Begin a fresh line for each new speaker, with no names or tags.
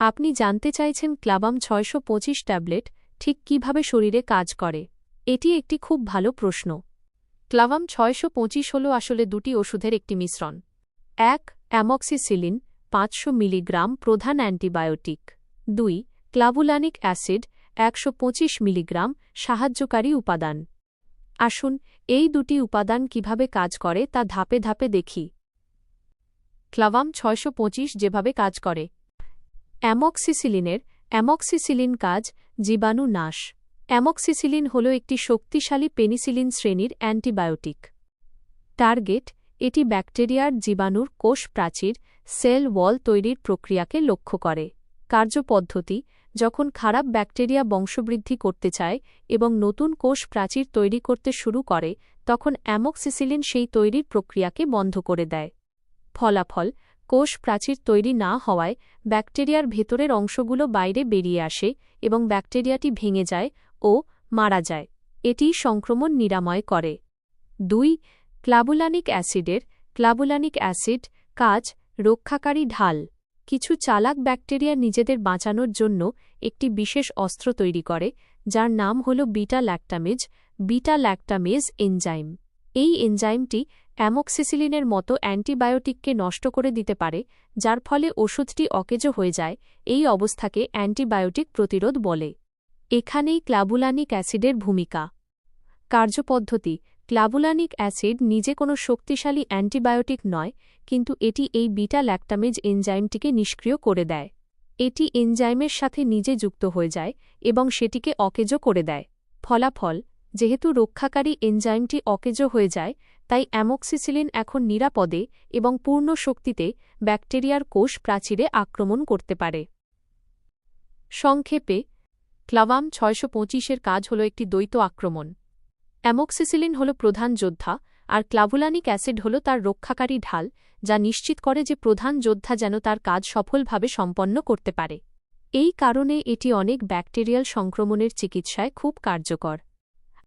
আপনি জানতে চাইছেন ক্লাবাম ছয়শো পঁচিশ ট্যাবলেট ঠিক কীভাবে শরীরে কাজ করে? এটি একটি খুব ভালো প্রশ্ন। ক্লাবাম ছয়শো পঁচিশ হল আসলে দুটি ওষুধের একটি মিশ্রণ। এক, অ্যামক্সিসিলিন, পাঁচশো মিলিগ্রাম প্রধান অ্যান্টিবায়োটিক। দুই, ক্লাবুলানিক অ্যাসিড, একশো পঁচিশ মিলিগ্রাম সাহায্যকারী উপাদান। আসুন, এই দুটি উপাদান কীভাবে কাজ করে তা ধাপে ধাপে দেখি। ক্লাভাম ছয়শো যেভাবে কাজ করে অ্যামক্সিসিলিনের অ্যামক্সিসিলিন কাজ জীবাণু নাশ। অ্যামক্সিসিলিন হল একটি শক্তিশালী পেনিসিলিন শ্রেণির অ্যান্টিবায়োটিক। টার্গেট, এটি ব্যাকটেরিয়ার জীবাণুর কোষ প্রাচীর সেল ওয়াল তৈরির প্রক্রিয়াকে লক্ষ্য করে। কার্যপদ্ধতি, যখন খারাপ ব্যাকটেরিয়া বংশবৃদ্ধি করতে চায় এবং নতুন কোষ প্রাচীর তৈরি করতে শুরু করে, তখন অ্যামক্সিসিলিন সেই তৈরির প্রক্রিয়াকে বন্ধ করে দেয়। ফলাফল কোষ প্রাচীর তৈরি না হওয়ায় ব্যাকটেরিয়ার ভেতরের অংশগুলো বাইরে বেরিয়ে আসে এবং ব্যাকটেরিয়াটি ভেঙে যায় ও মারা যায়। এটি সংক্রমণ নিরাময় করে। দুই, ক্লাবুলানিক অ্যাসিডের ক্লাবুলানিক অ্যাসিড কাজ রক্ষাকারী ঢাল। কিছু চালাক ব্যাকটেরিয়া নিজেদের বাঁচানোর জন্য একটি বিশেষ অস্ত্র তৈরি করে, যার নাম হল beta lactamase beta lactamase enzyme. এই এনজাইমটি অ্যামোক্সিসিলিনের মতো অ্যান্টিবায়োটিককে নষ্ট করে দিতে পারে, যার ফলে ওষুধটি অকেজো হয়ে যায়, এই অবস্থাকে অ্যান্টিবায়োটিক প্রতিরোধ বলে। এখানেই ক্লাবুলানিক অ্যাসিডের ভূমিকা। কার্যপদ্ধতি, ক্লাবুলানিক অ্যাসিড নিজে কোনো শক্তিশালী অ্যান্টিবায়োটিক নয়, কিন্তু এটি এই বিটা ল্যাক্টামেজ এনজাইমটিকে নিষ্ক্রিয় করে দেয়। এটি এনজাইমের সাথে নিজে যুক্ত হয়ে যায় এবং সেটিকে অকেজো করে দেয়। ফলাফল, যেহেতু রক্ষাকারী এনজাইমটি অকেজো হয়ে যায় তাই অ্যামোক্সিসিলিন এখন নিরাপদে এবং পূর্ণ শক্তিতে ব্যাকটেরিয়ার কোষ প্রাচীরে আক্রমণ করতে পারে। সংক্ষেপে, ক্লাভাম ছয়শো পঁচিশের কাজ হল একটি দ্বৈত আক্রমণ। অ্যামোক্সিসিলিন হল প্রধান যোদ্ধা, আর ক্লাভুলানিক অ্যাসিড হল তার রক্ষাকারী ঢাল, যা নিশ্চিত করে যে প্রধান যোদ্ধা যেন তার কাজ সফলভাবে সম্পন্ন করতে পারে। এই কারণে এটি অনেক ব্যাকটেরিয়াল সংক্রমণের চিকিৎসায় খুব কার্যকর।